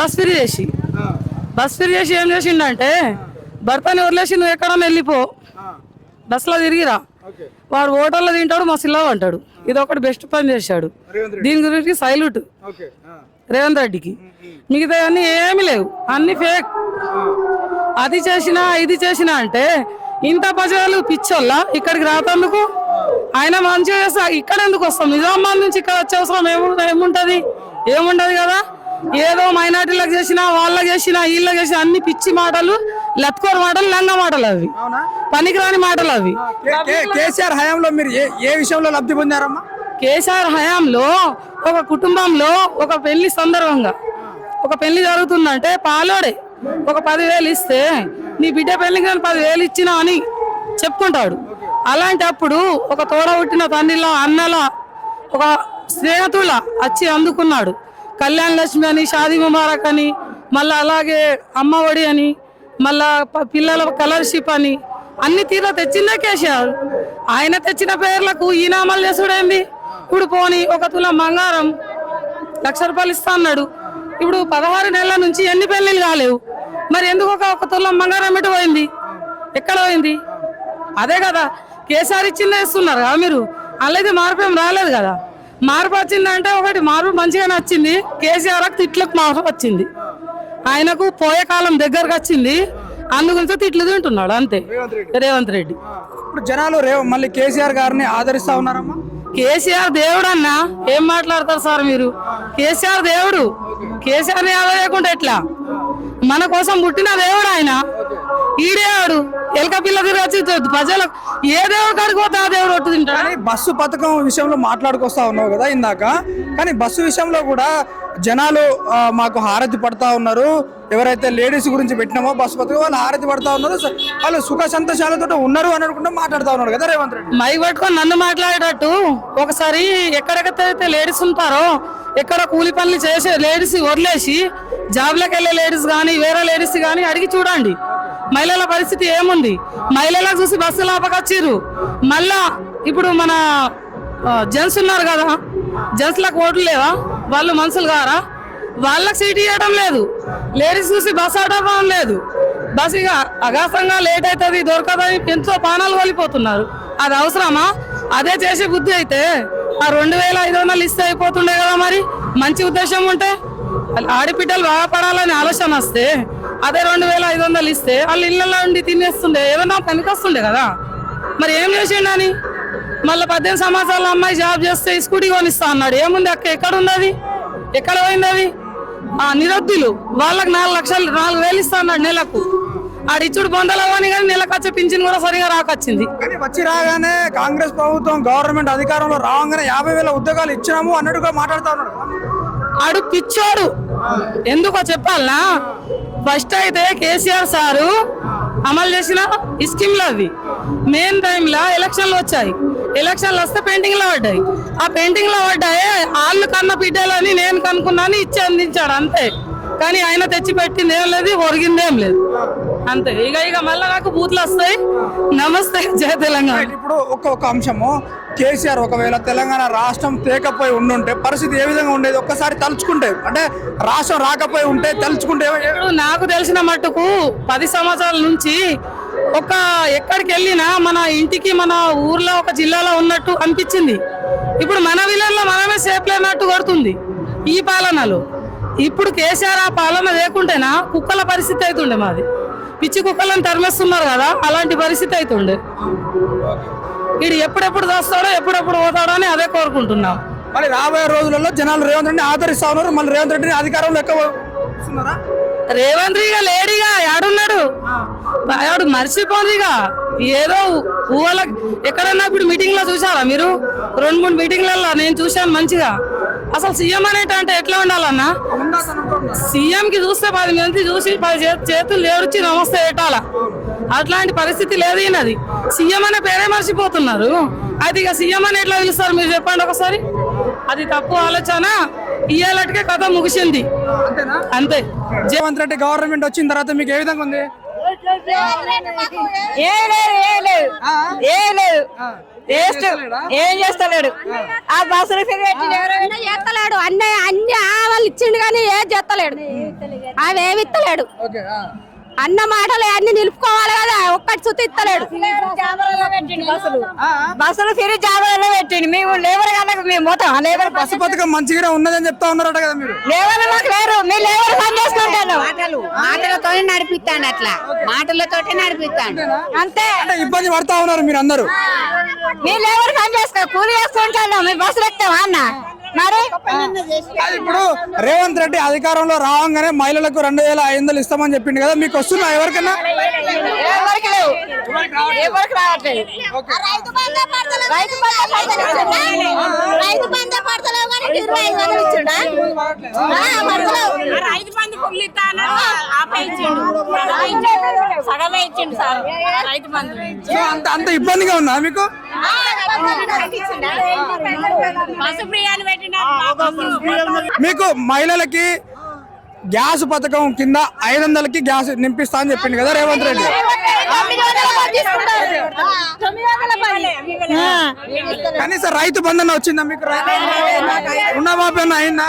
Bus free చేసి. Bus free చేసి ఏం చేసిండంటే భర్తని వదిలేసి నువ్వు ఎక్కడన్నా వెళ్ళిపో. బస్సులో తిరిగిరా. వాడు హోటల్లో తింటాడు మా సిల్లో అంటాడు ఇది ఒకటి బెస్ట్ పని చేశాడు. దీని గురించి సైల్యూట్ రేవంత్ రెడ్డికి. మిగతా అన్ని ఏమి లేవు. అన్ని ఫేక్ అది చేసినా ఇది చేసినా అంటే ఇంత ప్రజలు పిచ్చోళ్ళ ఇక్కడికి రాతందుకు? ఆయన మంచిగా చేస్తా ఇక్కడ ఎందుకు వస్తాం? నిజామాబాద్ నుంచి ఇక్కడ వచ్చే అవసరం ఏము ఏముంటది? ఏముంటది కదా? ఏదో మైనార్టీలకు చేసినా వాళ్ళకి చేసినా వీళ్ళకి చేసినా అన్ని పిచ్చి మాటలు లత్కోర్ మాటలు లంగ మాటలు అవి. పనికిరాని మాటలు అవి. కేసీఆర్ హయాంలో మీరు ఏ ఏ విషయంలో లబ్ధి పొందారమ్మా? కేసీఆర్ హయాంలో ఒక కుటుంబంలో ఒక పెళ్ళి సందర్భంగా ఒక పెళ్ళి జరుగుతుందంటే పాలోడే. ఒక పదివేలు ఇస్తే నీ బిడ్డ పెళ్ళికి నేను పదివేలు ఇచ్చినా అని చెప్పుకుంటాడు. అలాంటప్పుడు ఒక తోడ పుట్టిన తండ్రిలా అన్నలా ఒక స్నేహితుల వచ్చి అందుకున్నాడు. కళ్యాణ్ లక్ష్మి అని షాదీ ముబారక్ అని మళ్ళీ అలాగే అమ్మఒడి అని మళ్ళా పిల్లల కలర్షిప్ అని అన్ని తీరా తెచ్చిందే కేసీఆర్. ఆయన తెచ్చిన పేర్లకు ఈయన చేసుడేంది? ఇప్పుడు పోని ఒక తులం బంగారం లక్ష రూపాయలు ఇస్తా అన్నాడు. ఇప్పుడు పదహారు నెలల నుంచి ఎన్ని పెళ్ళిళ్ళు కాలేవు? మరి ఎందుకు ఒక ఒక తులం బంగారం ఎటు పోయింది? ఎక్కడ పోయింది? అదే కదా కేసీఆర్ ఇచ్చిందే ఇస్తున్నారు కదా మీరు. అలాగే మార్పేం రాలేదు కదా. మార్పు వచ్చిందంటే ఒకటి మార్పు మంచిగానే వచ్చింది కేసీఆర్ తిట్లకు మార్పు వచ్చింది. ఆయనకు పోయే కాలం దగ్గరకు వచ్చింది. అందుగురించి తిట్లు తింటున్నాడు అంతే. రేవంత్ రెడ్డి. ఇప్పుడు జనాలు రేవ మళ్ళీ కేసీఆర్ గారిని ఆదరిస్తా ఉన్నారమ్మా? కేసీఆర్ దేవుడు అన్నా ఏం మాట్లాడతారు సార్ మీరు? కేసీఆర్ దేవుడు. కేసీఆర్ని ఆదరేయకుండా ఎట్లా? మన కోసం పుట్టిన దేవుడు ఆయన. ఈడేవాడు ఎలక పిల్ల తిరగచ్చి ప్రజలకు ఏ దేవుడు కాడికి పోతే ఆ దేవుడు ఒట్టు తింటాడు? బస్సు పథకం విషయంలో మాట్లాడుకొస్తా ఉన్నావు కదా ఇందాక. కానీ బస్సు విషయంలో కూడా జనాలు మాకు హారతి పడతా ఉన్నారు. ఎవరైతే లేడీస్ గురించి పెట్టినామో బస్సు పథకం వాళ్ళు హారతి పడతా ఉన్నారు. వాళ్ళు సుఖ సంతోషాలతో ఉన్నారు అని అనుకుంటా మాట్లాడుతా ఉన్నారు కదా రేవంత్ రెడ్డి. మై పట్టుకొని నన్ను మాట్లాడేటట్టు ఒకసారి ఎక్కడెక్కడైతే లేడీస్ ఉంటారో ఎక్కడ కూలి పనులు చేసే లేడీస్ వదిలేసి జాబ్లకు వెళ్ళే లేడీస్ కానీ వేరే లేడీస్ కానీ అడిగి చూడండి. మహిళల పరిస్థితి ఏముంది? మహిళలకు చూసి బస్సులు ఆపకొచ్చిర్రు మళ్ళా ఇప్పుడు మన జెంట్స్ ఉన్నారు కదా జెంట్స్లకు ఓట్లు లేవా? వాళ్ళు మనుషులు కారా? వాళ్ళకి సీట్ ఇవ్వడం లేదు. లేడీస్ చూసి బస్ ఆడటం లేదు. బస్ ఇక అగాసంగా లేట్ అవుతుంది దొరకదని ఎంతో పానాలు కోల్పోతున్నారు. అది అవసరమా? అదే చేసే బుద్ధి అయితే ఆ రెండు వేల ఐదు వందలు ఇస్తే అయిపోతుండే కదా మరి? మంచి ఉద్దేశం ఉంటే. ఆడిపిట్టలు బాగా పడాలని ఆలోచన వస్తే అదే రెండు వేల ఐదు వందలు ఇస్తే వాళ్ళు ఇళ్ళల్లో ఉండి తినేస్తుండే ఏదన్నా పనికొస్తుండే కదా. మరి ఏం చేసిండని మళ్ళీ పద్దెనిమిది సంవత్సరాల అమ్మాయి జాబ్ చేస్తే స్కూటీ కొనిస్తా అన్నాడు. ఏముంది అక్క ఎక్కడ ఉన్నది ఎక్కడ పోయింది అది ఆ నిరొద్దులు వాళ్ళకి నాలుగు లక్షలు నాలుగు వేలు ఇస్తా అన్నాడు నెలకు. ఆడిచ్చుడు బొందలవని కానీ నెలకు వచ్చే పింఛన్ కూడా సరిగా రాకొచ్చింది. కానీ వచ్చి రాగానే కాంగ్రెస్ ప్రభుత్వం గవర్నమెంట్ అధికారంలో రాగానే యాభై వేల ఉద్యోగాలు ఇచ్చినాము అన్నట్టుగా మాట్లాడుతా ఉన్నాడు. ఆడు పిచ్చోడు. ఎందుకో చెప్పాలనా? ఫస్ట్ అయితే కేసీఆర్ సారు అమలు చేసిన ఈ స్కీమ్లు అవి. మెయిన్ టైంలో ఎలక్షన్లు వచ్చాయి. ఎలక్షన్లు వస్తే పెయింటింగ్లో పడ్డాయి. ఆ పెయింటింగ్లో పడ్డాయి వాళ్ళు కన్న బిడ్డలని నేను కనుక్కున్నాను ఇచ్చి అందించాడు అంతే. కానీ ఆయన తెచ్చి పెట్టింది ఏం లేదు ఒరిగిందేం లేదు. అంతే. ఇక ఇక మళ్ళీ నాకు బూతులు వస్తాయి. నమస్తే జయ తెలంగాణ. ఇప్పుడు ఒక్క ఒక్క అంశము. కేసీఆర్ ఒకవేళ తెలంగాణ రాష్ట్రం తేకపోయి ఉండుంటే పరిస్థితి ఏ విధంగా ఉండేది? ఒక్కసారి తలుచుకుంటే అంటే రాష్ట్రం రాకపోయి ఉంటే తలుచుకుంటే నాకు తెలిసిన మట్టుకు పది సంవత్సరాల నుంచి ఒక ఎక్కడికి వెళ్ళినా మన ఇంటికి మన ఊర్లో ఒక జిల్లాలో ఉన్నట్టు అనిపించింది. ఇప్పుడు మన విలన్లో మనమే సేఫ్ లేనట్టు కొడుతుంది ఈ పాలనలో. ఇప్పుడు కేసీఆర్ ఆ పాలన లేకుంటేనా కుక్కల పరిస్థితి అవుతుండే మాది. పిచ్చి కుక్కలను తరిమేస్తున్నారు కదా అలాంటి పరిస్థితి అవుతుండే వీడు ఎప్పుడెప్పుడు చేస్తాడో ఎప్పుడెప్పుడు పోతాడో అని అదే కోరుకుంటున్నాం. మరి రాబోయే రోజులలో జనాలు రేవంత్ రెడ్డిని ఆదరిస్తా ఉన్నారు. మళ్ళీ రేవంత్ రెడ్డిని అధికారంలో ఎక్కువ రేవంత్ ఇక లేడిగా ఆడున్నాడు ఆడు మర్చిపోందిగా ఏదో ఊహల ఎక్కడన్నా ఇప్పుడు మీటింగ్లో చూసారా మీరు? రెండు మూడు మీటింగ్లలో నేను చూశాను మంచిగా. అసలు సీఎం అనేట అంటే ఎట్లా ఉండాలన్నా? సీఎం కి చూస్తే పది మంది చూసి పది చేతులు లేరుచి నమస్తే పెట్టాల అట్లాంటి పరిస్థితి లేదు ఈయనది. సీఎం అనే పేరే మర్చిపోతున్నారు. అయితే ఇక సీఎం అని ఎట్లా పిలుస్తారు మీరు చెప్పండి ఒకసారి? అది తప్పు ఆలోచన. ఇయ్యాలటికే కథ ముగిసింది. అంతేనా అంతే. రేవంత్ రెడ్డి గవర్నమెంట్ వచ్చిన తర్వాత మీకు ఏ విధంగా ఉంది? ఏ లేదు ఏ లేదు. ఏ లేదు. ఏం చేస్తలేడు. ఆ అన్న చేస్తలేడు. అన్నీ అన్ని ఆవాలు ఇచ్చిండు కానీ ఏం చేస్తలేడు. అవి ఏమి ఇస్తలేడు. ఓకే ఆ. అన్న మాటలు అన్ని నిలుపుకోవాలి కదా. ఒక్కటి సుత్తి ఇస్తలేడు. బస్సులు ఫ్రీ జాబర్లో పెట్టిండు. మేము లేబర్ కనుక మేము మొత్తం లేబర్ బస్సు పథకం మంచిగానే ఉన్నదని చెప్తా ఉన్నారట కదా మీరు. లేబర్ మాకు లేరు. మేము లేబర్ పని చేసుకుంటాను. మాటలు మాటలతోనే నడిపిస్తాను అట్లా. మాటలతోటే నడిపిస్తాను. అంతే. అంటే ఇబ్బంది పడతా ఉన్నారు మీరు అందరూ. మేము లేబర్ పని చేసుకో కూలి చేసుకుంటాను. మేము బస్సులు ఎక్కుతామా అన్న? మరి? అది ఇప్పుడు రేవంత్ రెడ్డి అధికారంలో రావంగానే మహిళలకు రెండు వేల ఐదు వందలు ఇస్తామని చెప్పిండు కదా మీకు వస్తున్నా ఎవరికన్నా? ఎవరికి లేవు. ఎవరికి రావట్లేదు. రైతు బంధు పడతలేవు రైతు బంధు పడతలేవు. రైతు బంధు పడతలేవు కానీ ఇరవై ఐదు వందలు ఇచ్చిండా? ఆ, పడతలేవు. రైతు బంధు ఫుల్ ఇస్తాను ఆపే ఇచ్చిండు. సగమే ఇచ్చిండు సార్ రైతు బంధు. సో అంత అంత ఇబ్బందిగా ఉందా మీకు బస్సు ఫ్రీ అని పెట్టిన మీకు మహిళలకి గ్యాస్ పథకం కింద ఐదు వందలకి గ్యాస్ నింపిస్తా అని చెప్పిండు కదా రేవంత్ రెడ్డి. కనీసం రైతు బంధన వచ్చిందా మీకు? రుణమాఫీ అయిందా.